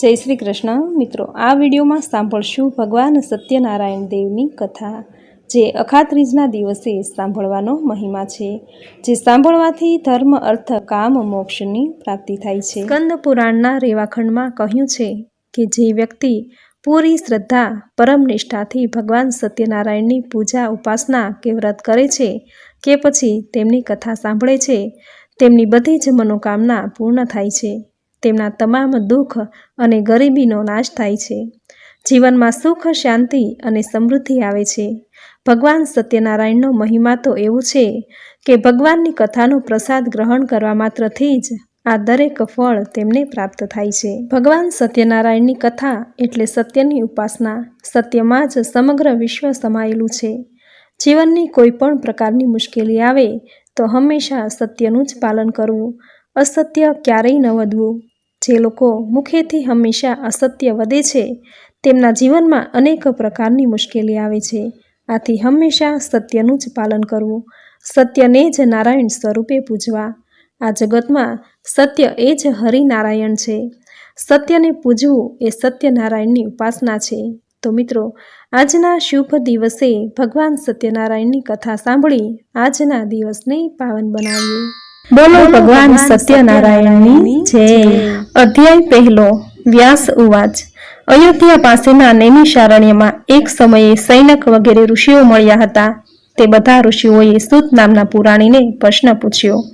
જય શ્રી કૃષ્ણ. મિત્રો, આ વિડીયોમાં સાંભળશું ભગવાન સત્યનારાયણ દેવની કથા, જે અખાત્રીજના દિવસે સાંભળવાનો મહિમા છે, જે સાંભળવાથી ધર્મ, અર્થ, કામ, મોક્ષની પ્રાપ્તિ થાય છે. સ્કંદ પુરાણના રેવાખંડમાં કહ્યું છે કે જે વ્યક્તિ પૂરી શ્રદ્ધા, પરમ નિષ્ઠાથી ભગવાન સત્યનારાયણની પૂજા, ઉપાસના કે વ્રત કરે છે, કે પછી તેમની કથા સાંભળે છે, તેમની બધી જ મનોકામના પૂર્ણ થાય છે. તેમના તમામ દુઃખ અને ગરીબીનો નાશ થાય છે. જીવનમાં સુખ, શાંતિ અને સમૃદ્ધિ આવે છે. ભગવાન સત્યનારાયણનો મહિમા તો એવું છે કે ભગવાનની કથાનો પ્રસાદ ગ્રહણ કરવા માત્રથી જ આ દરેક ફળ તેમને પ્રાપ્ત થાય છે. ભગવાન સત્યનારાયણની કથા એટલે સત્યની ઉપાસના સત્યમાં જ સમગ્ર વિશ્વ સમાયેલું છે. જીવનની કોઈ પણ પ્રકારની મુશ્કેલી આવે તો હંમેશા સત્યનું જ પાલન કરવું, અસત્ય ક્યારેય ન વધવું. જે લોકો મુખેથી હંમેશા અસત્ય વધે છે, તેમના જીવનમાં અનેક પ્રકારની મુશ્કેલી આવે છે. આથી હંમેશા સત્યનું જ પાલન કરવું, સત્યને જ નારાયણ સ્વરૂપે પૂજવા. આ જગતમાં સત્ય એ જ હરિનારાયણ છે. સત્યને પૂજવું એ સત્યનારાયણની ઉપાસના છે. તો મિત્રો, આજના શુભ દિવસે ભગવાન સત્યનારાયણની કથા સાંભળી આજના દિવસને પાવન બનાવીએ. બોલો ભગવાન સત્યનારાયણની જય. અધ્યાય પહેલો વ્યાસ ઉવાચ. અયોધ્યા પાસેના નૈમિષારણ્યમાં એક સમયે સૈનક વગેરે ઋષિઓ મળ્યા હતા. તે બધા ઋષિઓએ સુત નામના પુરાણીને પ્રશ્ન પૂછ્યો.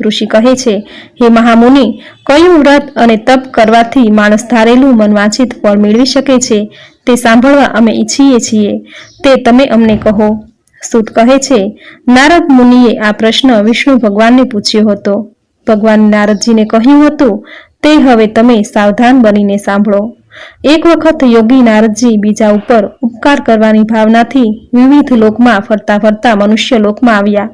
ઋષિ કહે છે હે મહામુનિ કયું વ્રત અને તપ કરવાથી માણસ ધારેલું મનવાંછિત ફળ મેળવી શકે છે? તે સાંભળવા અમે ઈચ્છીએ છીએ. તે તમે અમને કહો. સુત કહે છે, નારદ મુનિએ આ પ્રશ્ન વિષ્ણુ ભગવાનને પૂછ્યો હતો. ભગવાન નારદજીને કહ્યું હતું, તે હવે તમે સાવધાન બનીને સાંભળો. એક વખત યોગી નારદજી બીજા ઉપર ઉપકાર કરવાની ભાવનાથી વિવિધ લોકમાં ફરતા ફરતા મનુષ્ય લોકમાં આવ્યા.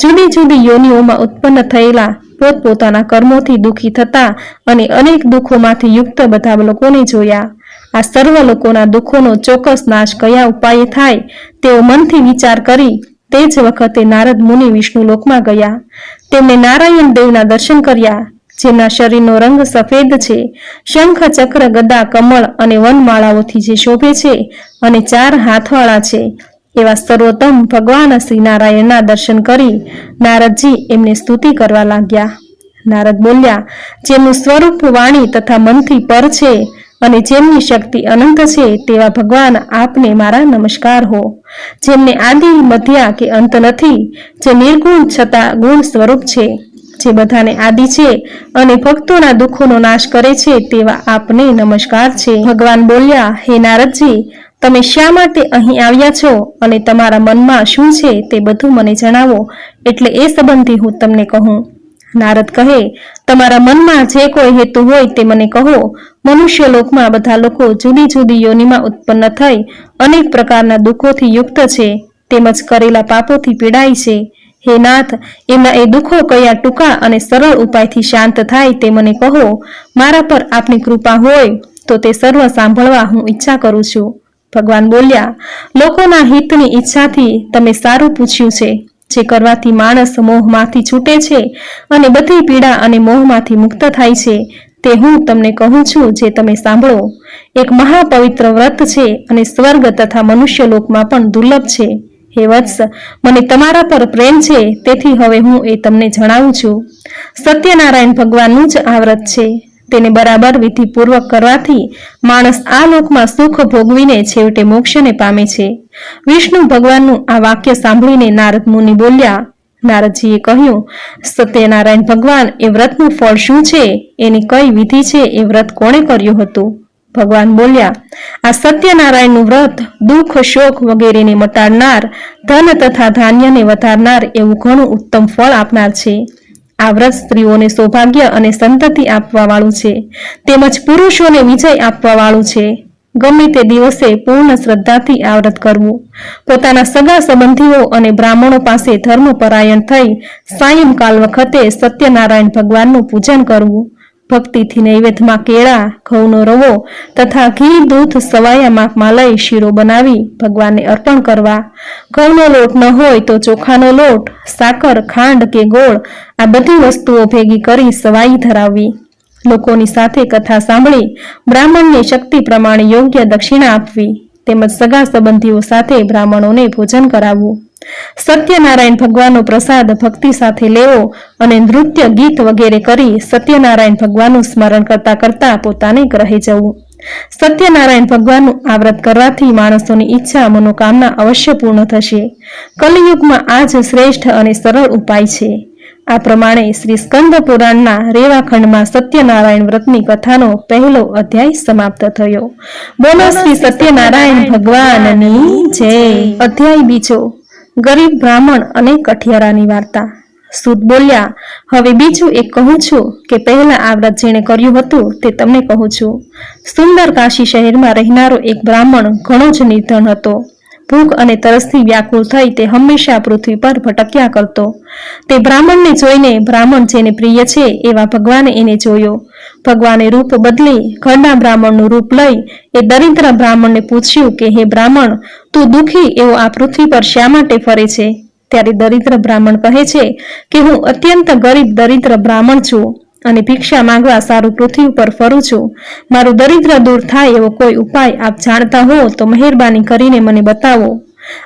જુદી જુદી યોનિઓમાં ઉત્પન્ન થયેલા પોતપોતાના કર્મોથી દુઃખી થતા અને અનેક દુઃખોમાંથી યુક્ત બધા લોકોને જોયા. આ સર્વ લોકોના દુઃખોનો ચોક્કસ નાશ કયા ઉપાયે થાય તેઓ મનથી વિચાર કરી તે જ વખતે નારદ મુનિ વિષ્ણુ લોકમાં ગયા. તેમણે નારાયણ દેવના દર્શન કર્યા જેના શરીરનો રંગ સફેદ છે. શંખ, ચક્ર, ગદા, કમળ અને વનમાળાઓથી જે શોભે છે અને ચાર હાથવાળા છે. એવા સર્વોત્તમ ભગવાન શ્રી નારાયણના દર્શન કરી નારદજી એમને સ્તુતિ કરવા લાગ્યા. નારદ બોલ્યા, જેમનું સ્વરૂપ વાણી તથા મનથી પર છે અને જેમની શક્તિ અનંત છે તેવા ભગવાન આપને મારા નમસ્કાર હો. જેમને આદિ, મધ્યા કે અંત નથી, જે નિર્ગુણ છતાં ગુણ સ્વરૂપ છે, જે બધાને આદિ છે અને ભક્તોના દુઃખોનો નાશ કરે છે તેવા આપને નમસ્કાર છે. ભગવાન બોલ્યા, હે નારદજી, તમે શા માટે અહીં આવ્યા છો અને તમારા મનમાં શું છે તે બધું મને જણાવો, એટલે એ સંબંધી હું તમને કહું. નારદ કહે તમારા મનમાં જે કોઈ હેતુ હોય તે મને કહો. મનુષ્ય લોકમાં બધા લોકો જુદી જુદી યોનિમાં ઉત્પન્ન થઈ અનેક પ્રકારના દુઃખોથી યુક્ત છે, તેમજ કરેલા પાપોથી પીડાય છે. હે નાથ, એમના એ દુઃખો કયા ટૂંકા અને સરળ ઉપાયથી શાંત થાય તે મને કહો. મારા પર આપની કૃપા હોય તો તે સર્વ સાંભળવા હું ઈચ્છા કરું છું. ભગવાન બોલ્યા, લોકોના હિતની ઈચ્છાથી તમે સારું પૂછ્યું છે. જે કરવાથી માણસ મોહમાંથી છૂટે છે અને બધી પીડા અને મોહમાંથી મુક્ત થાય છે, તે હું તમને કહું છું જે તમે સાંભળો. એક મહાપવિત્ર વ્રત છે અને સ્વર્ગ તથા મનુષ્ય લોકમાં પણ દુર્લભ છે. હે વત્સ, મને તમારા પર પ્રેમ છે, તેથી હવે હું એ તમને જણાવું છું. સત્યનારાયણ ભગવાનનું જ આ વ્રત છે. તેને બરાબર વિધિપૂર્વક કરવાથી માણસ આ લોકમાં સુખ ભોગવીને છેવટે મોક્ષને પામે છે. વિષ્ણુ ભગવાનનું આ વાક્ય સાંભળીને નારદ મુનિ બોલ્યા, નારદજીએ કહ્યું, સત્યનારાયણ ભગવાન, એ વ્રતનું ફળ શું છે? એની કઈ વિધિ છે? એ વ્રત કોણે કર્યું હતું? ભગવાન બોલ્યા, આ સત્યનારાયણનું વ્રત દુઃખ, શોક વગેરેને મટાડનાર, ધન તથા ધાન્યને વધારનાર એવું ઘણું ઉત્તમ ફળ આપનાર છે. આ વ્રત સ્ત્રીઓને સૌભાગ્ય અને સંતતિ આપવા વાળું છે. તેમજ પુરુષોને વિજય આપવા વાળું છે. ગમે તે દિવસે પૂર્ણ શ્રદ્ધાથી આ વ્રત કરવું. પોતાના સગા સંબંધીઓ અને બ્રાહ્મણો પાસે ધર્મપરાયણ થઈ સાયંકાલ વખતે સત્યનારાયણ ભગવાનનું પૂજન કરવું. ભક્તિથી નૈવેદ્યમાં કેળા, ઘઉંનો રવો તથા ઘી, દૂધ, સવાયા માપમાં લઈ શીરો બનાવી ભગવાનને અર્પણ કરવા. ઘઉંનો લોટ ન હોય તો ચોખાનો લોટ, સાકર, ખાંડ કે ગોળ આ બધી વસ્તુઓ ભેગી કરી સવાઈ ધરાવવી. લોકોની સાથે કથા સાંભળી, બ્રાહ્મણને શક્તિ પ્રમાણે યોગ્ય દક્ષિણા આપવી તેમજ સગા સંબંધીઓ સાથે બ્રાહ્મણોને ભોજન કરાવવું. સત્યનારાયણ ભગવાનનો પ્રસાદ ભક્તિ સાથે લેવો અને નૃત્ય, ગીત વગેરે કરી સત્યનારાયણ ભગવાનનું સ્મરણ કરતા કરતા પોતાને ગ્રહે જવું. સત્યનારાયણ ભગવાનનું આ કરવાથી માણસોની ઈચ્છા, મનોકામના અવશ્ય પૂર્ણ થશે. કલયુગમાં આ જ શ્રેષ્ઠ અને સરળ ઉપાય છે. આ પ્રમાણે શ્રી સ્કંદ પુરાણના રેવાખંડમાં સત્યનારાયણ વ્રતની કથાનો પહેલો અધ્યાય સમાપ્ત થયો. બોલો શ્રી સત્યનારાયણ ભગવાનની જય. અધ્યાય બીજો. ગરીબ બ્રાહ્મણ અને કઠિયારાની વાર્તા. સુદ બોલ્યા, હવે બીજું એક કહું છું કે પહેલા આ વ્રત જેણે કર્યું હતું તે તમને કહું છું. સુંદર કાશી શહેરમાં રહેનારો એક બ્રાહ્મણ ઘણો જ નિર્ધન હતો. ભૂખ અને તરસથી વ્યાકુળ થઈ તે હંમેશા પૃથ્વી પર ભટક્યા કરતો. તે બ્રાહ્મણને જોઈને બ્રાહ્મણ જેને પ્રિય છે એવા ભગવાને એને જોયો. ભગવાને રૂપ બદલી ઘરના બ્રાહ્મણનું રૂપ લઈ એ દરિદ્ર બ્રાહ્મણને પૂછ્યું કે, હે બ્રાહ્મણ, તું દુઃખી એવો આ પૃથ્વી પર શા માટે ફરે છે? ત્યારે દરિદ્ર બ્રાહ્મણ કહે છે કે, હું અત્યંત ગરીબ દરિદ્ર બ્રાહ્મણ છું. અને ભિક્ષા માંગવા સારું પૃથ્વી ઉપર ફરું છું. મારું દરિદ્ર દૂર થાય એવો કોઈ ઉપાય આપ જાણતા હો તો મહેરબાની કરીને મને બતાવો.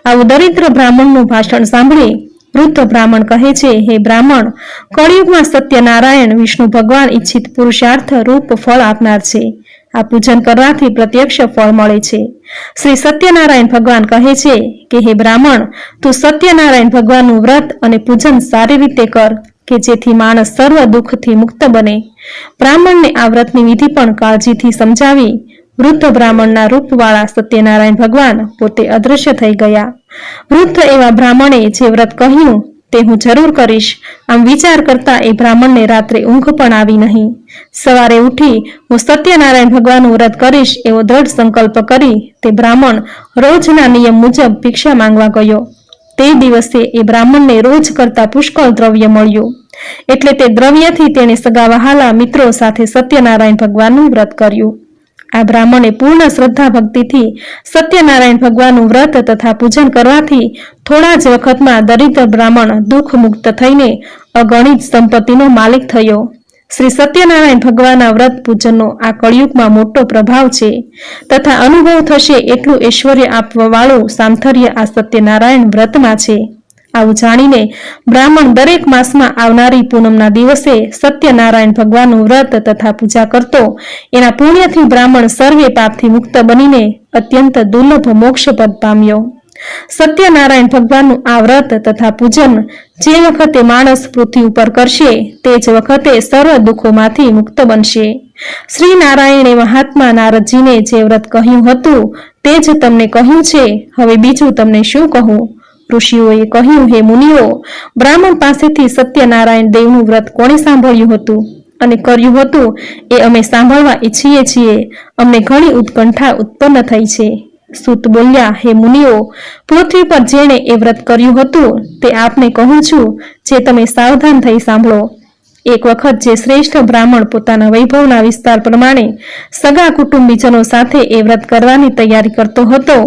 આવું દરિદ્ર બ્રાહ્મણનું ભાષણ સાંભળી વૃદ્ધ બ્રાહ્મણ કહે છે, હે બ્રાહ્મણ, કળિયુગમાં સત્યનારાયણ વિષ્ણુ ભગવાન ઈચ્છિત પુરુષાર્થ રૂપ ફળ આપનાર છે. આ પૂજન કરવાથી પ્રત્યક્ષ ફળ મળે છે. શ્રી સત્યનારાયણ ભગવાન કહે છે કે, હે બ્રાહ્મણ, તું સત્યનારાયણ ભગવાનનું વ્રત અને પૂજન સારી રીતે કર. કે જેથી માણસ સર્વ દુઃખથી મુક્ત બને. બ્રાહ્મણને આ વ્રતની વિધિ પણ કાળજીથી સમજાવી વૃદ્ધ બ્રાહ્મણના રૂપવાળા સત્યનારાયણ ભગવાન પોતે અદૃશ્ય થઈ ગયા. વૃદ્ધ એવા બ્રાહ્મણે જે વ્રત કહ્યું તે હું જરૂર કરીશ. આમ વિચાર કરતા એ બ્રાહ્મણને રાત્રે ઊંઘ પણ આવી નહીં. સવારે ઉઠી હું સત્યનારાયણ ભગવાનનું વ્રત કરીશ એવો દ્રઢ સંકલ્પ કરી તે બ્રાહ્મણ રોજના નિયમ મુજબ ભિક્ષા માંગવા ગયો. તે દિવસે એ બ્રાહ્મણને રોજ કરતા પુષ્કળ દ્રવ્ય મળ્યું. એટલે તે દ્રવ્યથી તેણે સગાવહાલા મિત્રો સાથે સત્યનારાયણ ભગવાનનું વ્રત કર્યું. આ બ્રાહ્મણે પૂર્ણ શ્રદ્ધા ભક્તિથી સત્યનારાયણ ભગવાનનું વ્રત તથા પૂજન કરવાથી થોડા જ વખતમાં દરિદ્ર બ્રાહ્મણ દુઃખ મુક્ત થઈને અગણિત સંપત્તિનો માલિક થયો. શ્રી સત્યનારાયણ ભગવાનના વ્રત પૂજનનો આ કળિયુગમાં મોટો પ્રભાવ છે. તથા અનુભવ થશે એટલું ઐશ્વર્ય આપવાવાળું સામથર્ય આ સત્યનારાયણ વ્રતમાં છે. આવું જાણીને બ્રાહ્મણ દરેક માસમાં આવનારી પૂનમના દિવસે સત્યનારાયણ ભગવાનનું વ્રત તથા પૂજા કરતો, એના પુણ્યથી બ્રાહ્મણ સર્વે પાપથી મુક્ત બનીને અત્યંત દુર્લભ મોક્ષપદ પામ્યો. સત્યનારાયણ ભગવાનનું આ વ્રત તથા પૂજન જે વખતે માણસ પૃથ્વી ઉપર કરશે, તે જ વખતે સર્વ દુઃખોમાંથી મુક્ત બનશે. શ્રી નારાયણે મહાત્મા નારદજીને જે વ્રત કહ્યું હતું, તે જ તમને કહ્યું છે. હવે બીજું તમને શું કહું? ઋષિઓએ કહ્યું, હે મુનિઓ, બ્રાહ્મણ પાસેથી સત્યનારાયણ દેવનું વ્રત કોણે સાંભળ્યું હતું? અને કર્યું હતું? એ અમે સાંભળવા ઈચ્છીએ છીએ. અમને ઘણી ઉત્કંઠા ઉત્પન્ન થઈ છે. સુત બોલ્યા, હે મુનિઓ, પૃથ્વી પર જેણે એ વ્રત કર્યું હતું તે આપને કહું છું જે તમે સાવધાન થઈ સાંભળો. એક વખત જે શ્રેષ્ઠ બ્રાહ્મણ પોતાના વૈભવના વિસ્તાર પ્રમાણે સગા કુટુંબીજનો સાથે એ વ્રત કરવાની તૈયારી કરતો હતો,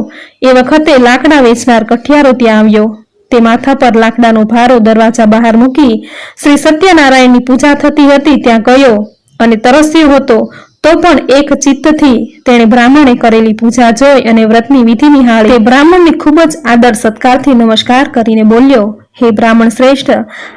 એ વખતે લાકડા વેચનાર કઠિયારો ત્યાં આવ્યો. તે માથા પર લાકડાનો ભારો દરવાજા બહાર મૂકી શ્રી સત્યનારાયણની પૂજા થતી હતી ત્યાં ગયો અને તરસ્યો હતો. તો પણ એક ચિત્તથી તેણે બ્રાહ્મણે કરેલી પૂજા જોઈ અને વ્રતની વિધિ નિહાળી. તે બ્રાહ્મણને ખૂબ જ આદર સત્કારથી નમસ્કાર કરીને બોલ્યો, હે બ્રાહ્મણ શ્રેષ્ઠ,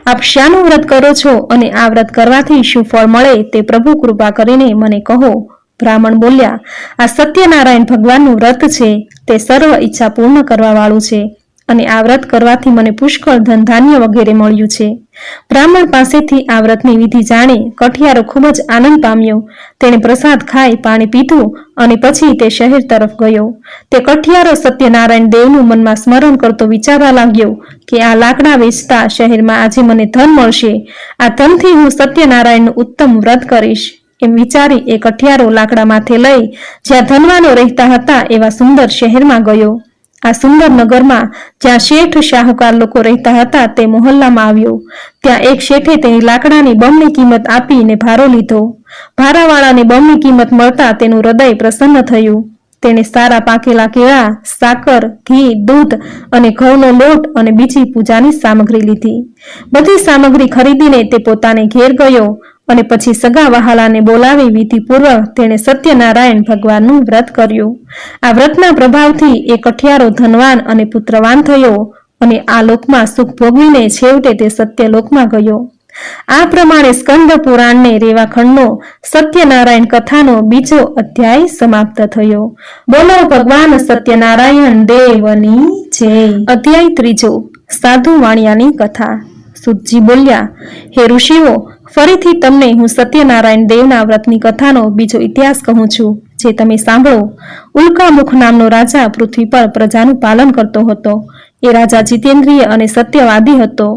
આપ શાનું વ્રત કરો છો અને આ વ્રત કરવાથી શું ફળ મળે તે પ્રભુ કૃપા કરીને મને કહો. બ્રાહ્મણ બોલ્યા, આ સત્યનારાયણ ભગવાનનું વ્રત છે, તે સર્વ ઈચ્છા પૂર્ણ કરવા વાળું છે. અને આ વ્રત કરવાથી મને પુષ્કળ ધન ધાન્ય વગેરે મળ્યું છે. બ્રાહ્મણ પાસેથી આ વ્રતની વિધિ જાણે કઠિયારો ખૂબ જ આનંદ પામ્યો. તેણે પ્રસાદ ખાઈ પાણી પીધું અને પછી તે શહેર તરફ ગયો. તે કઠિયારો સત્યનારાયણ દેવનું મનમાં સ્મરણ કરતો વિચારવા લાગ્યો કે આ લાકડા વેચતા શહેરમાં આજે મને ધન મળશે. આ ધનથી હું સત્યનારાયણનું ઉત્તમ વ્રત કરીશ. એમ વિચારી એ કઠિયારો લાકડા માથે લઈ જ્યાં ધનવાનો રહેતા હતા એવા સુંદર શહેરમાં ગયો. આ સુંદર જ્યાં શેઠ શાહુકાર લોકો રહેતા હતા તે મોહલ્લામાં આવ્યો. ત્યાં એક શેઠે તેની લાકડાની બમની કિંમત આપીને ભારો લીધો. ભારાવાળાને બમની કિંમત મળતા તેનું હૃદય પ્રસન્ન થયું. તેણે સારા પાકેલા કેળા, સાકર, ઘી, દૂધ અને ઘઉંનો લોટ અને બીજી પૂજાની સામગ્રી લીધી. બધી સામગ્રી ખરીદીને તે પોતાને ઘેર ગયો અને પછી સગા વહાલાને બોલાવી વિધિપૂર્વક તેણે સત્યનારાયણ ભગવાનનું વ્રત કર્યું. આ વ્રતના પ્રભાવથી એ કઠિયારો ધનવાન અને પુત્રવાન થયો અને આ લોકમાં સુખ ભોગવીને છેવટે તે સત્યલોકમાં ગયો. આ પ્રમાણે સ્કંદ પુરાણને રેવાખંડનો સત્યનારાયણ કથાનો બીજો અધ્યાય સમાપ્ત થયો. બોલો ભગવાન સત્યનારાયણ દેવની જય. અધ્યાય ત્રીજો. સાધુ વાણિયાની કથા. સુતજી બોલ્યા, હે ઋષિઓ ફરીથી તમને હું સત્યનારાયણ દેવના વ્રતની કથાનો બીજો ઇતિહાસ કહું છું, જે તમે સાંભળો. ઉલ્કામુખ નામનો રાજા પૃથ્વી પર પ્રજાનું પાલન કરતો હતો. એ રાજા જીતેન્દ્રિય અને સત્યવાદી હતો.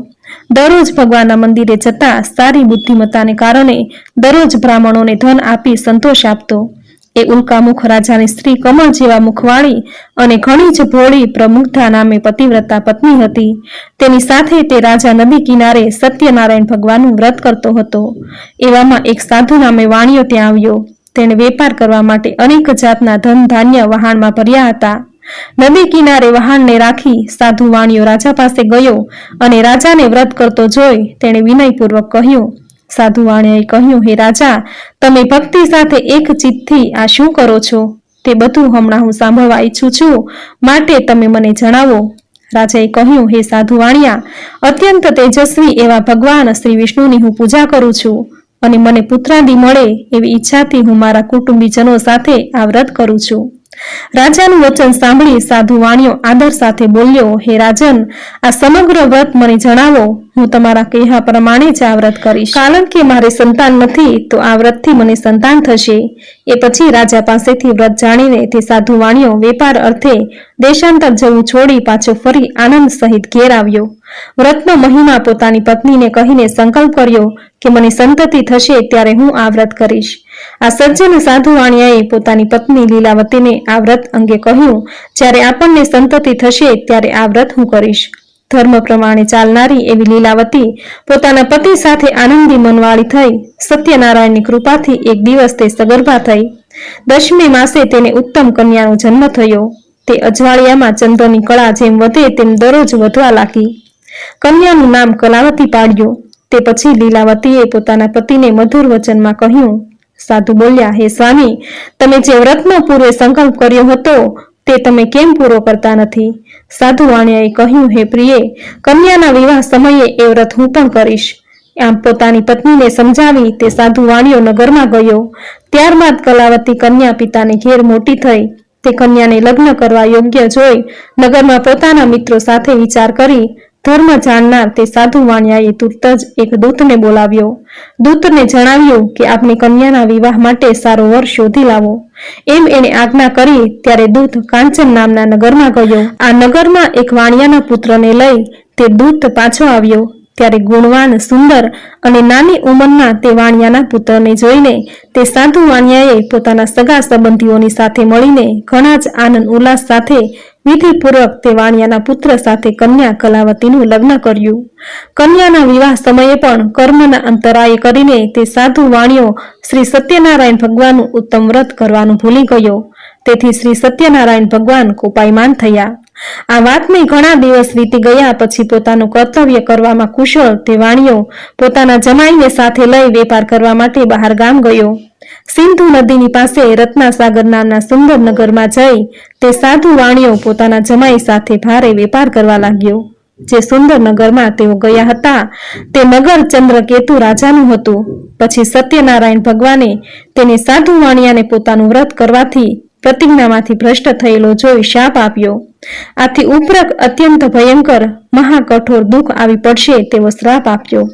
દરરોજ ભગવાનના મંદિરે જતા સારી બુદ્ધિમત્તાને કારણે દરરોજ બ્રાહ્મણોને ધન આપી સંતોષ આપતો. એ ઉલ્કામુખ રાજાની સ્ત્રી કમળ જેવા મુખવાળી અને ઘણી જ ભોળી પ્રમુખતા નામે પતિવ્રતા પત્ની હતી. તેની સાથે તે રાજા નદી કિનારે સત્યનારાયણ ભગવાનનું વ્રત કરતો હતો. એવામાં એક સાધુ નામે વાણિયો ત્યાં આવ્યો. તેણે વેપાર કરવા માટે અનેક જાતના ધન ધાન્ય વહાણમાં ભર્યા હતા. નદી કિનારે વહાણને રાખી સાધુ વાણિયો રાજા પાસે ગયો અને રાજાને વ્રત કરતો જોઈ તેણે વિનયપૂર્વક કહ્યું સાધુ કહ્યું, હે રાજા, તમે ભક્તિ સાથે એક ચિત્તથી આ શું કરો છો? તે બધું હમણાં હું સાંભળવા ઈચ્છું છું. માટે તમે મને જણાવો. રાજાએ કહ્યું, હે સાધુ વાણિયા અત્યંત તેજસ્વી એવા ભગવાન શ્રી વિષ્ણુની હું પૂજા કરું છું અને મને પુત્રાદી મળે એવી ઈચ્છાથી હું મારા કુટુંબીજનો સાથે આ વ્રત કરું છું. રાજાનું વચન સાંભળી સાધુ વાણિયો આદર સાથે બોલ્યો, હે રાજન, આ સમગ્ર વ્રત મને જણાવો. હું તમારા કહ્યા પ્રમાણે જ આ વ્રત કરીશ. કારણ કે મારે સંતાન નથી, તો આ વ્રતથી મને સંતાન થશે. એ પછી રાજા પાસેથી વ્રત જાણીને તે સાધુ વાણિયો વેપાર અર્થે દેશાંતર જવું છોડી પાછો ફરી આનંદ સહિત ઘેર આવ્યો. વ્રતનો મહિમા પોતાની પત્નીને કહીને સંકલ્પ કર્યો કે મને સંતતિ થશે ત્યારે હું આ વ્રત કરીશ. આ સજ્જન સાધુ પોતાની પત્ની લીલાવતીને આ વ્રત અંગે કહ્યું, જ્યારે આપણને સંતતિ થશે ત્યારે આ વ્રત હું કરીશ. ધર્મ પ્રમાણે ચાલનારી એવી લીલાવતી પોતાના પતિ સાથે આનંદી મનવાળી થઈ, સત્યનારાયણની કૃપાથી એક દિવસ તે સગર્ભા થઈ. દશમી માસે તેને ઉત્તમ કન્યાનો જન્મ થયો. તે અજવાળિયામાં ચંદ્રની કળા જેમ વધે તેમ દરરોજ વધવા લાગી. કન્યાનું નામ કલાવતી પાડ્યું. તે પછી લીલાવતીએ પોતાના પતિને મધુર વચનમાં કહ્યું, સાધુ બોલ્યા, હે સ્વામી, તમે જે વ્રતનો પૂર્વે સંકલ્પ કર્યો હતો, તે તમે કેમ પૂરો કરતા નથી? સાધુ વાણિયાએ કહ્યું, હે પ્રિય, કન્યાના વિવાહ સમયે એ વ્રત હું પણ કરીશ. આમ પોતાની પત્નીને સમજાવી તે સાધુ વાણિયો નગરમાં ગયો. ત્યારબાદ કલાવતી કન્યા પિતાને ઘેર મોટી થઈ. તે કન્યાને લગ્ન કરવા યોગ્ય જોઈ નગરમાં પોતાના મિત્રો સાથે વિચાર કરી ધર્મ જાણનાર તે સાધુ વાણિયાએ તુરત જ એક દૂતને બોલાવ્યો. દૂતને જણાવ્યું કે આપની કન્યાના વિવાહ માટે સારો વર શોધી લાવો. એમ એને આજ્ઞા કરી ત્યારે દૂત કાંચન નામના નગરમાં ગયો. આ નગરમાં એક વાણિયાના પુત્રને લઈ તે દૂત પાછો આવ્યો. ત્યારે ગુણવાન, સુંદર અને નાની ઉંમરના તે વાણિયાના પુત્રને જોઈને તે સાધુ વાણિયાએ પોતાના સગા સંબંધીઓની સાથે મળીને ઘણા જ આનંદ ઉલ્લાસ સાથે વિધિપૂર્વક તે વાણિયાના પુત્ર સાથે કન્યા કલાવતીનું લગ્ન કર્યું. કન્યાના વિવાહ સમયે પણ કર્મના અંતરાય કરીને તે સાધુ વાણિયો શ્રી સત્યનારાયણ ભગવાનનું ઉત્તમ વ્રત કરવાનું ભૂલી ગયો. તેથી શ્રી સત્યનારાયણ ભગવાન કોપાયમાન થયા. આ વાતને ઘણા દિવસ વીતી ગયા પછી પોતાનું કર્તવ્ય કરવામાં કુશળ તે વાણિયો પોતાના જમાઈને સાથે લઈ વેપાર કરવા માટે બહાર ગામ ગયો. સિંધુ નદીની પાસે રત્નાસાગર નામના સુંદર નગરમાં જઈ તે સાધુ વાણિયો પોતાના જમાઈ સાથે ભારે વેપાર કરવા લાગ્યો. જે સુંદર નગરમાં તેઓ ગયા હતા, તે નગર ચંદ્રકેતુ રાજાનું હતું. પછી સત્યનારાયણ ભગવાને તેને સાધુ વાણિયાને પોતાનું વ્રત કરવાથી પ્રતિજ્ઞામાંથી ભ્રષ્ટ થયેલો જોઈ શાપ આપ્યો. આથી ઉપરક અત્યંત ભયંકર, મહાકઠોર દુઃખ આવી પડશે તેવો શ્રાપ આપ્યો.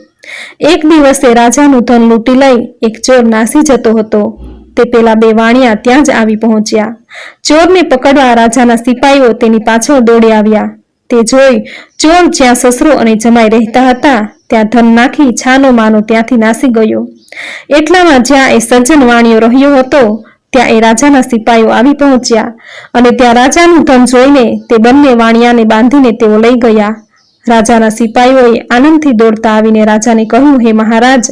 એક દિવસે રાજાનું ધન લૂંટી લઈ એક ચોર નાસી જતો હતો. તે પેલા બે વાણિયા ત્યાં જ આવી પહોંચ્યા. ચોરને પકડવા રાજાના સિપાઈઓ તેની પાછળ દોડી આવ્યા. તે જોઈ ચોર જ્યાં સસરો અને જમાઈ રહેતા હતા, ત્યાં ધન નાખી છાનો માનો ત્યાંથી નાસી ગયો. એટલામાં જ્યાં એ સજ્જન વાણિયો રહ્યો હતો, ત્યાં એ રાજાના સિપાઈઓ આવી પહોંચ્યા અને ત્યાં રાજાનું ધન જોઈને તે બંને વાણિયાને બાંધીને તેઓ લઈ ગયા. રાજાના સિપાહીઓએ આનંદથી દોડતા આવીને રાજાને કહ્યું, હે મહારાજ,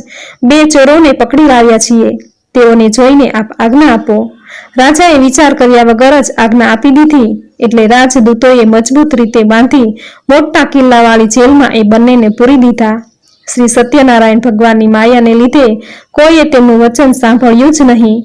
બે ચોરોને પકડી લાવ્યા છીએ. તેઓને જોઈને આપ આજ્ઞા આપો. રાજાએ વિચાર કર્યા વગર જ આજ્ઞા આપી દીધી. એટલે રાજદૂતોએ મજબૂત રીતે બાંધી મોટા કિલ્લાવાળી જેલમાં એ બંનેને પૂરી દીધા. શ્રી સત્યનારાયણ ભગવાનની માયાને લીધે કોઈએ તેમનું વચન સાંભળ્યું જ નહીં.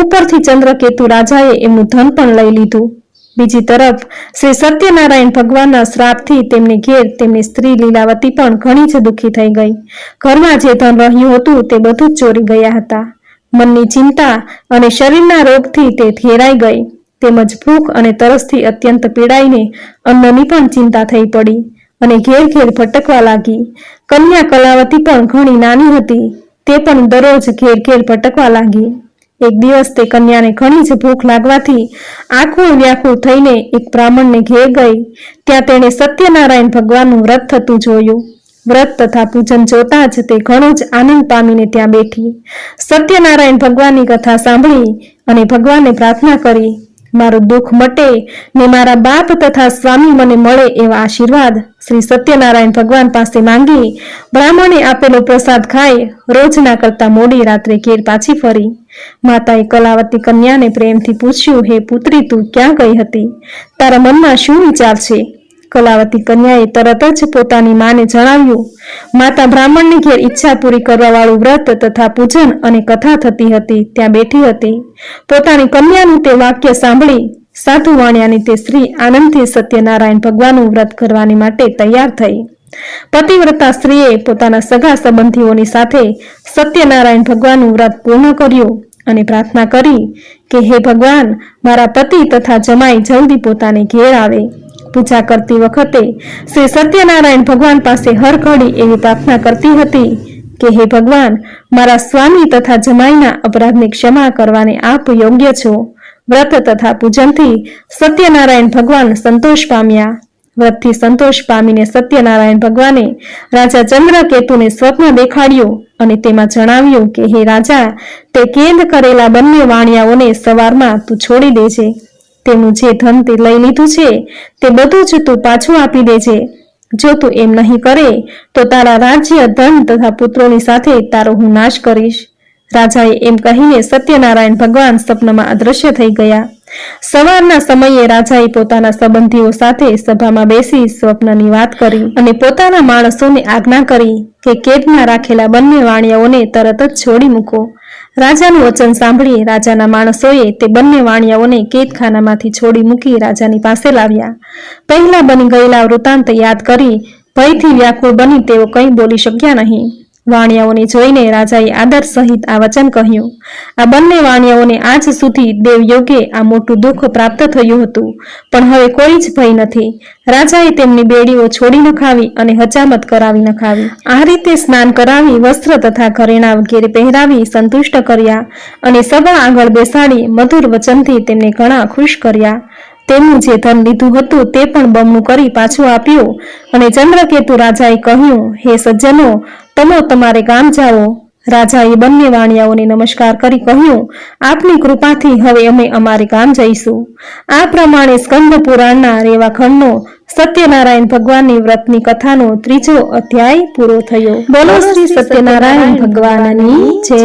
ઉપરથી ચંદ્રકેતુ રાજાએ એમનું ધન પણ લઈ લીધું. બીજી તરફ, શ્રી સત્યનારાયણ ભગવાનના શ્રાપથી તેમની ઘેર તેમની સ્ત્રી લીલાવતી પણ ઘણી જ દુઃખી થઈ ગઈ. ઘરમાં જે ધન રહ્યું હતું તે બધું જ ચોરી ગયા હતા. મનની ચિંતા અને શરીરના રોગથી તે ઘેરાઈ ગઈ. તેમજ ભૂખ અને તરસથી અત્યંત પીડાઈને અન્નની પણ ચિંતા થઈ પડી અને ઘેર ઘેર ભટકવા લાગી. કન્યા કલાવતી પણ ઘણી નાની હતી. તે પણ દરરોજ ઘેર ઘેર ભટકવા લાગી. એક દિવસ તે કન્યાને ઘણી જ ભૂખ લાગવાથી આખું વ્યાકુળ થઈને એક બ્રાહ્મણને ઘેર ગઈ. ત્યાં તેણે સત્યનારાયણ ભગવાનનું વ્રત થતું જોયું. વ્રત તથા પૂજન જોતા જ તે ઘણો જ આનંદ પામીને ત્યાં બેઠી. સત્યનારાયણ ભગવાનની કથા સાંભળી અને ભગવાનને પ્રાર્થના કરી, મારું દુઃખ મટે ને મારા બાપ તથા સ્વામી મને મળે એવા આશીર્વાદ. શ્રી સત્યનારાયણ ભગવાન પાસે માંગી, બ્રાહ્મણે આપેલો પ્રસાદ ખાઈ, રોજના કરતા મોડી રાત્રે ઘેર પાછી ફરી. માતાએ કલાવતી કન્યાને પ્રેમથી પૂછ્યું, હે પુત્રી, તું ક્યાં ગઈ હતી? તારા મનમાં શું વિચાર છે? કલાવતી કન્યાએ તરત જ પોતાની માને જણાવ્યું, માતા બ્રાહ્મણની ઘેર ઈચ્છા પૂરી કરવા વાળું વ્રત તથા પૂજન અને કથા થતી હતી, ત્યાં બેઠી હતી. પોતાની કન્યાનું તે વાક્ય સાંભળી સાધુ વાણિયાની તે સ્ત્રી આનંદથી સત્યનારાયણ ભગવાનનું વ્રત કરવાની માટે તૈયાર થઈ. પતિવ્રતા સ્ત્રીએ પોતાના સગા સંબંધીઓની સાથે સત્યનારાયણ ભગવાનનું વ્રત પૂર્ણ કર્યું અને પ્રાર્થના કરી કે, હે ભગવાન, મારા પતિ તથા જમાઈ જલ્દી પોતાને ઘેર આવે. પૂજા કરતી વખતે શ્રી સત્યનારાયણ ભગવાન પાસે હર ઘડી એવી પ્રાર્થના કરતી હતી કે, હે ભગવાન, મારા સ્વામી તથા જમાઈના અપરાધની ક્ષમા કરવાને આપ યોગ્ય છો. વ્રત તથા પૂજનથી સત્યનારાયણ ભગવાન સંતોષ પામ્યા. વ્રતથી સંતોષ પામીને સત્યનારાયણ ભગવાને રાજા ચંદ્રકેતુને સ્વપ્ન દેખાડ્યું અને તેમાં જણાવ્યું કે, હે રાજા, તે કેદ કરેલા બંને વાણિયાઓને સવારમાં તું છોડી દેજે. તેનું જે ધન તે લઈ લીધું છે, તે બધું જ તું પાછું આપી દેજે. જો તું એમ નહીં કરે, તો તારા રાજ્ય, ધન તથા પુત્રોની સાથે તારો હું નાશ કરીશ. રાજાએ એમ કહીને સત્યનારાયણ ભગવાન સ્વપ્નમાં અદ્રશ્ય થઈ ગયા. સવારના સમયે રાજાએ પોતાના સંબંધીઓ સાથે સભામાં બેસી સ્વપ્નની વાત કરી અને પોતાના માણસોને આજ્ઞા કરી કે કેદમાં રાખેલા બંને વાણિયાઓને તરત જ છોડી મૂકો. રાજાનું વચન સાંભળી રાજાના માણસોએ તે બંને વાણિયાઓને કેદખાનામાંથી છોડી મૂકી રાજાની પાસે લાવ્યા. પહેલા બની ગયેલા વૃત્તાંત યાદ કરી ભયથી વ્યાકુળ બની તેઓ કંઈ બોલી શક્યા નહીં. વાણિયાઓને જોઈને રાજાએ આદર સહિત આ વચન કહ્યું. આ બંને વાણિયાઓને આજ સુધી દેવયોગે આ મોટું દુઃખ પ્રાપ્ત થયું હતું, પણ હવે કોઈ જ ભય નથી. રાજાએ તેમની બેડીઓ છોડી નખાવી અને હજામત કરાવી નખાવી. આ રીતે સ્નાન કરાવી વસ્ત્ર તથા ઘરેણા વગેરે પહેરાવી સંતુષ્ટ કર્યા અને સભા આગળ બેસાડી મધુર વચનથી તેમને ઘણા ખુશ કર્યા. તેમનું જે ધન લીધું હતું તે પણ બમણું કરી પાછું આપ્યું અને ચંદ્રકેતુ રાજાએ કહ્યું, હે સજ્જનો તમે તમારે ગામ જાઓ. રાજાએ બંને વાણિયાઓને નમસ્કાર કરી કહ્યું, આપની કૃપાથી હવે અમે અમારે ગામ જઈશું. આ પ્રમાણે સ્કંદ પુરાણના રેવા ખંડનો સત્યનારાયણ ભગવાનની વ્રતની કથાનો ત્રીજો અધ્યાય પૂરો થયો. બોલો શ્રી સત્યનારાયણ ભગવાનની જે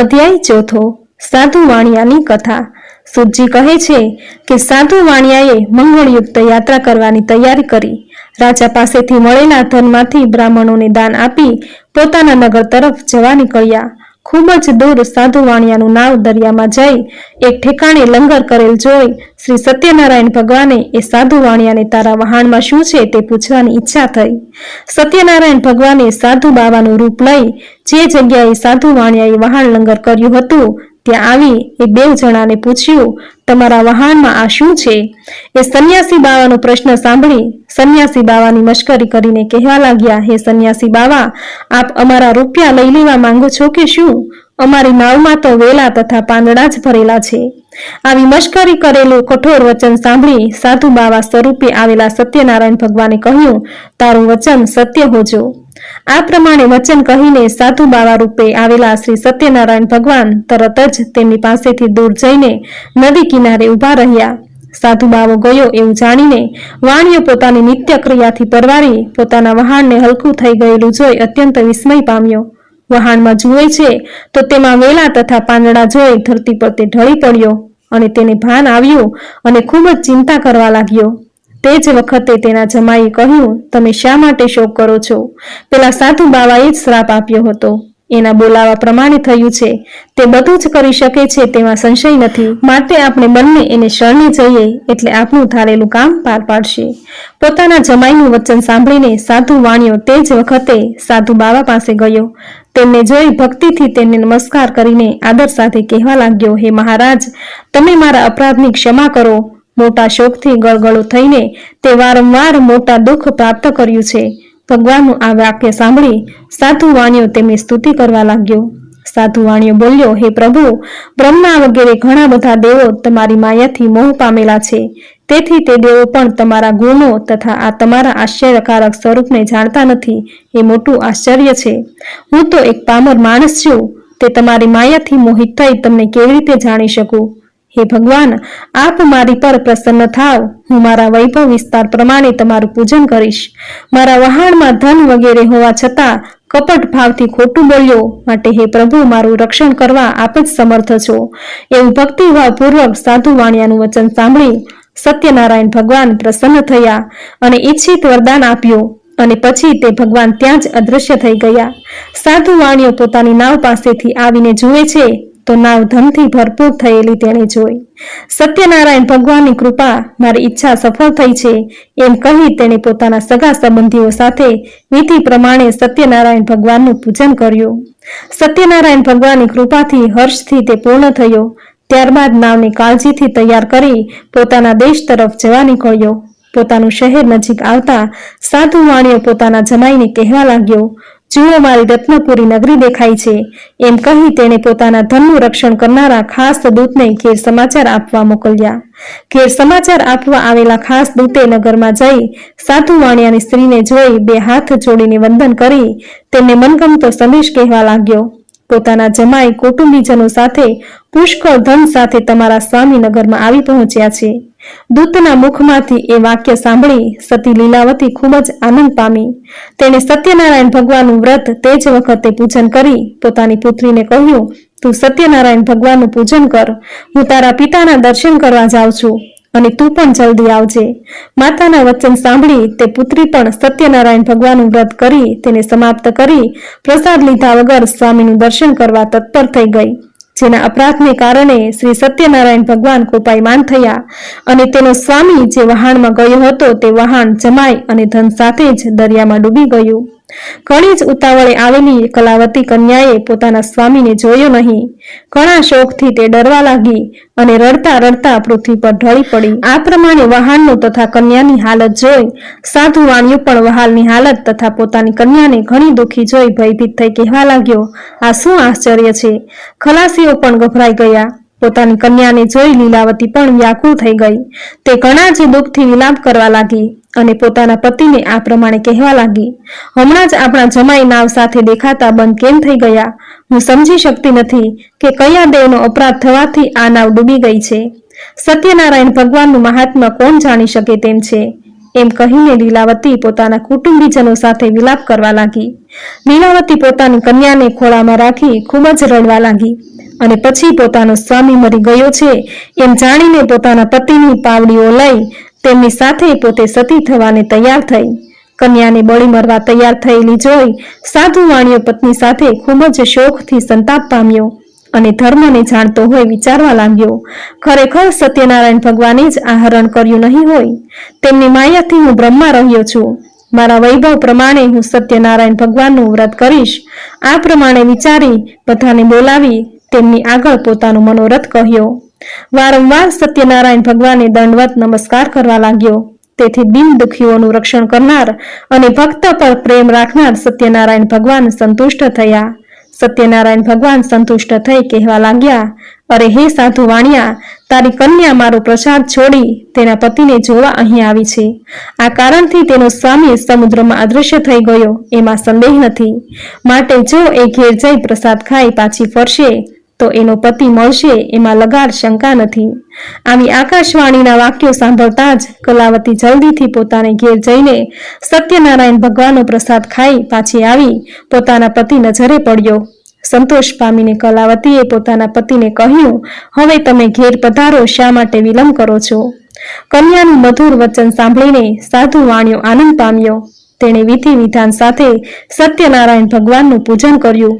અધ્યાય ચોથો, સાધુ વાણિયાની કથા. સુજી કહે છે કે સાધુ વાણિયાએ મંગળયુક્ત યાત્રા કરવાની તૈયારી કરી. રાજા પાસેથી મળેલા ધનમાંથી બ્રાહ્મણોને દાન આપી પોતાના નગર તરફ જવા નીકળ્યા. ખૂબ જ દૂર સાધુ વાણિયાનું નાવ દરિયામાં જઈ એક ઠેકાણે લંગર કરેલ જોઈ શ્રી સત્યનારાયણ ભગવાને એ સાધુ વાણિયાને તારા વહાણમાં શું છે તે પૂછવાની ઈચ્છા થઈ. સત્યનારાયણ ભગવાને સાધુ બાવાનું રૂપ લઈ જે જગ્યાએ સાધુ વાણિયાએ વહાણ લંગર કર્યું હતું ત્યાં આવી એ બે જણાને પૂછ્યું, તમારા વહાણમાં આ શું છે? એ સંન્યાસી બાવાનો પ્રશ્ન સાંભળી સંન્યાસી બાવાની મશ્કરી કરીને કહેવા લાગ્યા, હે સંન્યાસી બાવા, આપ અમારા રૂપિયા લઈ લેવા માંગો છો કે શું? અમારી નાવમાં તો વેલા તથા પાંદડા જ ભરેલા છે. આવી મશ્કરી કરેલું કઠોર વચન સાંભળી સાધુ બાવા સ્વરૂપે આવેલા સત્યનારાયણ ભગવાને કહ્યું, તારું વચન સત્ય હોજો. આ પ્રમાણે વચન કહીને સાધુ બાવા રૂપે આવેલા શ્રી સત્યનારાયણ ભગવાન તરત જ તેમની પાસેથી દૂર જઈને નદી કિનારે ઊભા રહ્યા. સાધુ બાવો ગયો એવું જાણીને વાણીઓ પોતાની નિત્ય ક્રિયાથી પરવારી પોતાના વહાણને હલકું થઈ ગયેલું જોઈ અત્યંત વિસ્મય પામ્યો. વહાણમાં જુએ છે તો તેમાં વેલા તથા પાંદડા જોઈ ધરતી પર તે ઢળી પડ્યો અને તેને ભાન આવ્યું અને ખૂબ જ ચિંતા કરવા લાગ્યો. તે જ વખતે તેના જમાઈએ કહ્યું, તમે શા માટે શોક કરો છો? પેલા સાધુ બાવાએ જ શ્રાપ આપ્યો હતો. એના બોલાવા પ્રમાણે થયું છે. તે બધું જ કરી શકે છે તેમાં સંશય નથી. માટે આપણે બંને એને શરણે જઈએ એટલે આપણું ધારેલું કામ પાર પાડશે. પોતાના જમાઈનું વચન સાંભળીને સાધુ વાણિયો તે જ વખતે સાધુ બાવા પાસે ગયો. તેમને જોઈ ભક્તિથી તેમને નમસ્કાર કરીને આદર સાથે કહેવા લાગ્યો, હે મહારાજ, તમે મારા અપરાધની ક્ષમા કરો. મોટા શોકથી ગળગળો થઈને તે વારંવાર મોટા દુઃખ પ્રાપ્ત કર્યું છે. ભગવાનનું આ વાક્ય સાંભળી સાધુ વાણિયો તેમની સ્તુતિ કરવા લાગ્યો. સાધુ વાણિયો બોલ્યો, હે પ્રભુ, બ્રહ્મા વગેરે ઘણા બધા દેવો તમારી માયાથી મોહ પામેલા છે. તેથી તે દેવો પણ તમારા ગુણો તથા આ તમારા આશ્ચર્યકારક સ્વરૂપને જાણતા નથી. એ મોટું આશ્ચર્ય છે. હું તો એક પામર માણસ છું. તે તમારી માયાથી મોહિત થઈ તમને કેવી રીતે જાણી શકું? હે ભગવાન, આપ મારી પર પ્રસન્ન થાવ. હું મારા વૈભવ વિસ્તાર પ્રમાણે તમારું પૂજન કરીશ. મારા વહાણમાં ધન વગેરે હોવા છતાં કપટ ભાવથી ખોટું બોલ્યો. માટે હે પ્રભુ, મારું રક્ષણ કરવા આપ જ સમર્થ છો. એવું ભક્તિભાવપૂર્વક સાધુ વાણિયાનું વચન સાંભળી સત્યનારાયણ ભગવાન પ્રસન્ન થયા અને ઈચ્છિત વરદાન આપ્યું અને પછી તે ભગવાન ત્યાં જ અદૃશ્ય થઈ ગયા. સાધુ વાણીઓ પોતાની નાવ પાસેથી આવીને જુએ છે તો નાવ ધનથી ભરપૂર થયેલી તેણે જોઈ. સત્યનારાયણ ભગવાનની કૃપા મારી ઈચ્છા સફળ થઈ છે એમ કહી તેણે પોતાના સગા સંબંધીઓ સાથે વિધિ પ્રમાણે સત્યનારાયણ ભગવાનનું પૂજન કર્યું. સત્યનારાયણ ભગવાનની કૃપાથી હર્ષથી તે પૂર્ણ થયો. ત્યારબાદ નાવને કાળજીથી તૈયાર કરી પોતાના દેશ તરફ જવા નીકળ્યો. પોતાનું શહેર નજીક આવતા સાધુ વાણીઓ પોતાના જમાઈને કહેવા લાગ્યો. જુઓ મારી રત્નપુરી નગરી દેખાય છે, એમ કહી તેણે પોતાના ધનનું રક્ષણ કરનારા ખાસ દૂતને ઘેર સમાચાર આપવા મોકલ્યા. ઘેર સમાચાર આપવા આવેલા ખાસ દૂતે નગરમાં જઈ સાધુ વાણિયાની સ્ત્રીને જોઈ બે હાથ જોડીને વંદન કરી તેમને મનગમતો સંદેશ કહેવા લાગ્યો, પોતાના જમાઈ કુટુંબીજનો સાથે પુષ્કળ ધન સાથે તમારા સ્વામી નગરમાં આવી પહોંચ્યા છે. દૂતના મુખમાંથી એ વાક્ય સાંભળી સતી લીલાવતી ખૂબ જ આનંદ પામી. તેણે સત્યનારાયણ ભગવાનનું વ્રત તે જ વખતે પૂજન કરી. પોતાની પુત્રીને કહ્યું, તું સત્યનારાયણ ભગવાનનું પૂજન કર. હું તારા પિતાના દર્શન કરવા જાઉં છું અને તું પણ જલ્દી આવજે. માતાના વચન સાંભળી તે પુત્રી પણ સત્યનારાયણ ભગવાનનું વ્રત કરી તેને સમાપ્ત કરી પ્રસાદ લીધા વગર સ્વામીનું દર્શન કરવા તત્પર થઈ ગઈ. જેના અપરાધને કારણે શ્રી સત્યનારાયણ ભગવાન કૃપાયમાન થયા અને તેનો સ્વામી જે વહાણમાં ગયો હતો તે વહાણ જમાઈ અને ધન સાથે જ દરિયામાં ડૂબી ગયું. ઘણી જ ઉતાવળે આવેલી કલાવતી કન્યાએ પોતાના સ્વામીને જોયો નહીં. ઘણા શોકથી તે ડરવા લાગી અને રડતા રડતા પૃથ્વી પર ઢળી પડી. આ પ્રમાણે વહાણનું તથા કન્યાની હાલત જોઈ સાધુ વાણિયું પણ વહાલની હાલત તથા પોતાની કન્યાને ઘણી દુઃખી જોઈ ભયભીત થઈ કહેવા લાગ્યો, આ શું આશ્ચર્ય છે? ખલાસીઓ પણ ગભરાઈ ગયા. પોતાની કન્યાને જોઈ લીલાવતી પણ વ્યાકુળ થઈ ગઈ. તે ઘણા જ દુઃખથી વિલાપ કરવા લાગી. અને પોતાના પતિને આ પ્રમાણે કહેવા લાગી, હમણાં જ આપણા જમાઈ નાવ સાથે દેખાતા બંધ કેમ થઈ ગયા? હું સમજી શકતી નથી કે કયા દેવનો અપરાધ થવાથી આ નાવ ડૂબી ગઈ છે. સત્યનારાયણ ભગવાનનું મહાત્મા કોણ જાણી શકે તેમ છે? એમ કહીને લીલાવતી પોતાના કુટુંબીજનો સાથે વિલાપ કરવા લાગી. લીલાવતી પોતાની કન્યાને ખોળામાં રાખી ખૂબ જ રડવા લાગી અને પછી પોતાનો સ્વામી મરી ગયો છે એમ જાણીને પોતાના પતિની પાવડીઓ લઈ તેમની સાથે પોતે સતી થવાને તૈયાર થઈ. કન્યાને બળી મરવા તૈયાર થયેલી જોઈ સાધુ વાણીઓ પત્ની સાથે ખૂબ જ શોખથી સંતાપ પામ્યો અને ધર્મને જાણતો હોય વિચારવા લાગ્યો. ખરેખર સત્યનારાયણ ભગવાને જ આ હરણ કર્યું નહીં હોય. તેમની માયાથી હું બ્રહ્મા રહ્યો છું. મારા વૈભવ પ્રમાણે હું સત્યનારાયણ ભગવાનનું વ્રત કરીશ. આ પ્રમાણે વિચારી બધાને બોલાવી તેમની આગળ પોતાનો મનોરથ કહ્યો. વારંવાર સત્યનારાયણ ભગવાને દંડવત નમસ્કાર કરવા લાગ્યો. તેથી બિન દુખીઓનું રક્ષણ કરનાર અને ભક્ત પર પ્રેમ રાખનાર સત્યનારાયણ ભગવાન સંતુષ્ટ થયા. સત્યનારાયણ ભગવાન સંતુષ્ટ થઈ કહેવા લાગ્યા, અરે હે સાધુ વાણિયા, તારી કન્યા મારો પ્રસાદ છોડી તેના પતિને જોવા અહીં આવી છે. આ કારણથી તેનો સ્વામી સમુદ્રમાં અદૃશ્ય થઈ ગયો, એમાં સંદેહ નથી. માટે જો એ ઘેર જઈ પ્રસાદ ખાઈ પાછી ફરશે તો એનો પતિ મળશે એમાં લગાડ શંકા નથી. આવી આકાશવાણીના વાક્યો સાંભળતા જ કલાવતી જલ્દીથી પોતાને ઘેર જઈને સત્યનારાયણ ભગવાનનો પ્રસાદ ખાઈ પાછી આવી પોતાના પતિ નજરે પડ્યો. સંતોષ પામીને કલાવતીએ પોતાના પતિને કહ્યું, હવે તમે ઘેર પધારો, શા માટે વિલંબ કરો છો? કન્યાનું મધુર વચન સાંભળીને સાધુ વાણીઓ આનંદ પામ્યો. તેણે વિધિ વિધાન સાથે સત્યનારાયણ ભગવાનનું પૂજન કર્યું.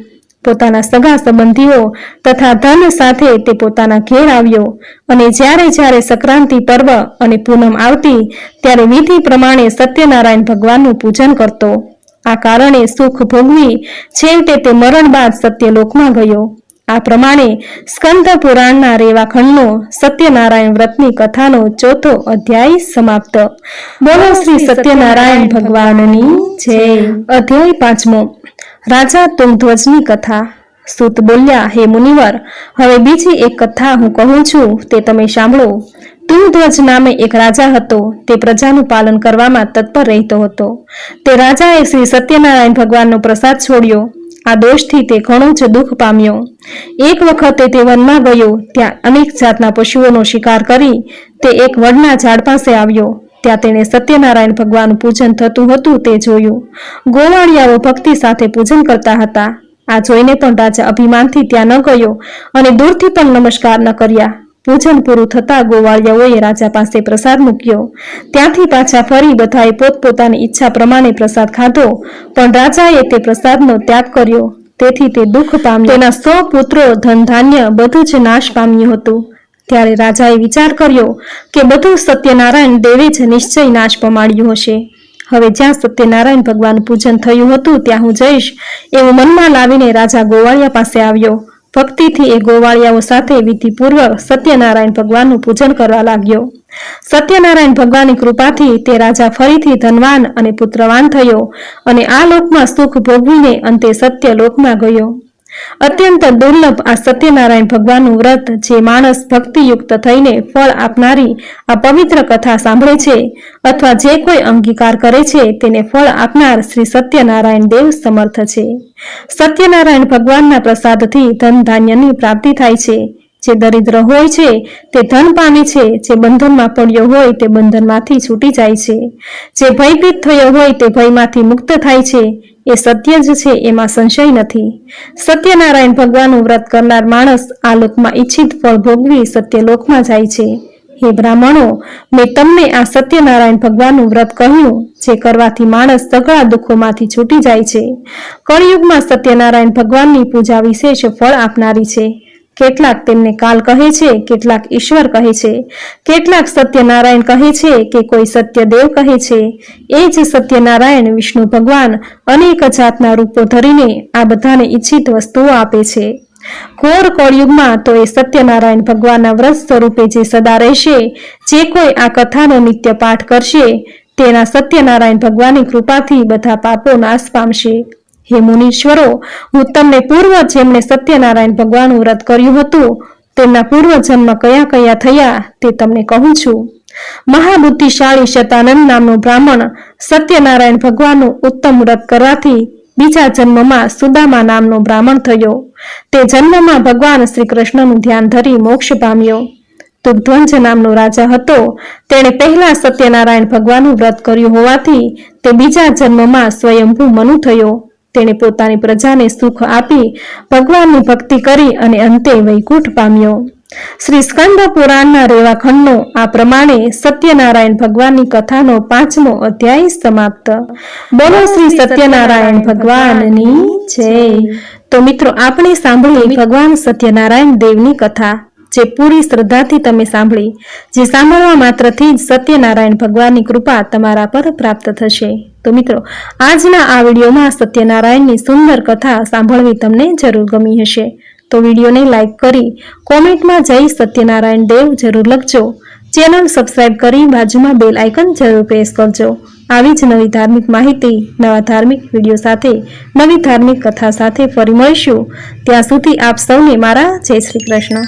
પોતાના સગા સંબંધીઓ તથા ધન સાથે તે પોતાના ઘેર આવ્યો અને જ્યારે જ્યારે સંક્રાંતિ પર્વ અને પૂનમ આવતી, ત્યારે વિધિ પ્રમાણે સત્યનારાયણ ભગવાનનું પૂજન કરતો. આ કારણે સુખ ભોગવી છેવટે તે મરણ બાદ સત્યલોકમાં ગયો. આ પ્રમાણે સ્કંદ પુરાણના રેવા ખંડનો સત્યનારાયણ વ્રતની કથાનો ચોથો અધ્યાય સમાપ્ત. બોલો શ્રી સત્યનારાયણ ભગવાનની જય. અધ્યાય પાંચમો. રાજા તુંગધ્વજની કથા સુત બોલ્યા, હે મુનિવર, હવે બીજી એક કથા હું કહું છું, તે તમે સાંભળો. તુંગધ્વજ નામે એક રાજા હતો, તે પ્રજાનું પાલન કરવામાં તત્પર રહેતો હતો. તે રાજાએ શ્રી સત્યનારાયણ ભગવાનનો પ્રસાદ છોડ્યો. આ દોષથી તે ઘણો જ દુઃખ પામ્યો. એક વખતે તે વનમાં ગયો, ત્યાં અનેક જાતના પશુઓનો શિકાર કરી તે એક વડના ઝાડ પાસે આવ્યો. ત્યાં તેણે સત્યનારાયણ ભગવાનનું પૂજન થતું હતું તે જોયું. ગોવાળિયાઓ ભક્તિ સાથે પૂજન કરતા હતા. આ જોઈને પણ રાજા અભિમાનથી ત્યાં ન ગયો અને દૂરથી પણ નમસ્કાર ન કર્યા. પૂજન પૂરું થતા ગોવાળિયાઓએ રાજા પાસે પ્રસાદ મૂક્યો. ત્યાંથી પાછા ફરી બધાએ પોતપોતાની ઈચ્છા પ્રમાણે પ્રસાદ ખાધો, પણ રાજાએ તે પ્રસાદનો ત્યાગ કર્યો. તેથી તે દુઃખ પામ્યો. તેના સો પુત્રો ધન ધાન્ય બધું જ નાશ પામ્યું હતું. ત્યારે રાજાએ વિચાર કર્યો કે બધું સત્યનારાયણ દેવે જ નિશ્ચય નાશ પમાડ્યું હશે. હવે જ્યાં સત્યનારાયણ ભગવાન પૂજન થયું હતું, ત્યાં હું જઈશ, એવું મનમાં લાવીને રાજા ગોવાળિયા પાસે આવ્યો. ભક્તિથી એ ગોવાળિયાઓ સાથે વિધિપૂર્વક સત્યનારાયણ ભગવાનનું પૂજન કરવા લાગ્યો. સત્યનારાયણ ભગવાનની કૃપાથી તે રાજા ફરીથી ધનવાન અને પુત્રવાન થયો અને આ લોકમાં સુખ ભોગવીને અંતે સત્ય લોકમાં ગયો. અત્યંત દુર્લભ આ સત્યનારાયણ ભગવાનનું વ્રત જે માણસ ભક્તિયુક્ત થઈને ફળ આપનારી આ પવિત્ર કથા સાંભળે છે અથવા જે કોઈ અંગીકાર કરે છે તેને ફળ આપનાર શ્રી સત્યનારાયણ દેવ સમર્થ છે. સત્યનારાયણ ભગવાનના પ્રસાદથી ધન ધાન્યની પ્રાપ્તિ થાય છે. જે દરિદ્ર હોય છે, તે ધન પામે છે, જે બંધનમાં પડ્યો હોય, તે બંધનમાંથી છૂટી જાય છે. જે ભયભીત થયો હોય, તે ભયમાંથી મુક્ત થાય છે. એ સત્ય જ છે, એમાં સંશય નથી. સત્યનારાયણ ભગવાનનું વ્રત કરનાર માણસ આ લોકમાં ઈચ્છિત ફળ ભોગવી સત્યલોકમાં જાય છે. હે બ્રાહ્મણો, મેં તમને આ સત્યનારાયણ ભગવાનનું વ્રત કહ્યું, જે કરવાથી માણસ સગળા દુઃખોમાંથી છૂટી જાય છે. કળિયુગમાં સત્યનારાયણ ભગવાનની પૂજા વિશેષ ફળ આપનારી છે. કેટલાક તેમને કાલ કહે છે, કેટલાક ઈશ્વર કહે છે. કેટલાક સત્યનારાયણ કહે છે કે કોઈ સત્યદેવ કહે છે. એ જ સત્યનારાયણ, વિષ્ણુ ભગવાન, અનેક જાતના રૂપો ધરીને આ બધાને ઈચ્છિત વસ્તુઓ આપે છે. ઘોર કળયુગમાં તો એ સત્યનારાયણ ભગવાનના વ્રત સ્વરૂપે જે સદા રહેશે, જે કોઈ આ કથાનો નિત્ય પાઠ કરશે, તેના સત્યનારાયણ ભગવાનની કૃપાથી બધા પાપો નાશ પામશે. હે મુનીશ્વરો, હું તમને પૂર્વ જેમણે સત્યનારાયણ ભગવાનનું વ્રત કર્યું હતું. તેમના પૂર્વ જન્મ કયા કયા થયા તે તમને કહું છું. મહાબુદ્ધિશાળી શતાનંદ નામનો બ્રાહ્મણ સત્યનારાયણ ભગવાનનું ઉત્તમ વ્રત કરવાથી બીજા જન્મમાં સુદામા નામનો બ્રાહ્મણ થયો. તે જન્મમાં ભગવાન શ્રી કૃષ્ણનું ધ્યાન ધરી મોક્ષ પામ્યો. તુગ્ધ્વંજ નામનો રાજા હતો. તેણે પહેલા સત્યનારાયણ ભગવાનનું વ્રત કર્યું હોવાથી તે બીજા જન્મમાં સ્વયંભૂ મનુ થયો. તેણે પોતાની પ્રજાને સુખ આપી, ભગવાનની ભક્તિ કરી અને અંતે વૈકુંઠ પામ્યો. શ્રી સ્કંદ પુરાણના રેવાખંડનો આ પ્રમાણે સત્યનારાયણ ભગવાનની કથાનો પાંચમો અધ્યાય સમાપ્ત. બોલો શ્રી સત્યનારાયણ ભગવાનની જય. તો મિત્રો, આપણે સાંભળી ભગવાન સત્યનારાયણ દેવની કથા. જે પૂરી શ્રદ્ધાથી તમે સાંભળી, જે સાંભળવા માત્રથી જ સત્યનારાયણ ભગવાનની કૃપા તમારા પર પ્રાપ્ત થશે. તો મિત્રો, આજના આ વિડીયોમાં સત્યનારાયણની સુંદર કથા સાંભળવી તમને જરૂર ગમી હશે. તો વિડીયોને લાઈક કરી, કોમેન્ટમાં જય સત્યનારાયણ દેવ જરૂર લખજો. ચેનલ સબસ્ક્રાઇબ કરી બાજુમાં બેલ આઇકન જરૂર પ્રેસ કરજો. આવી જ નવી ધાર્મિક માહિતી, નવા ધાર્મિક વીડિયો સાથે, નવી ધાર્મિક કથા સાથે ફરી મળીશું. ત્યાં સુધી આપ સૌને મારા જય શ્રી કૃષ્ણ.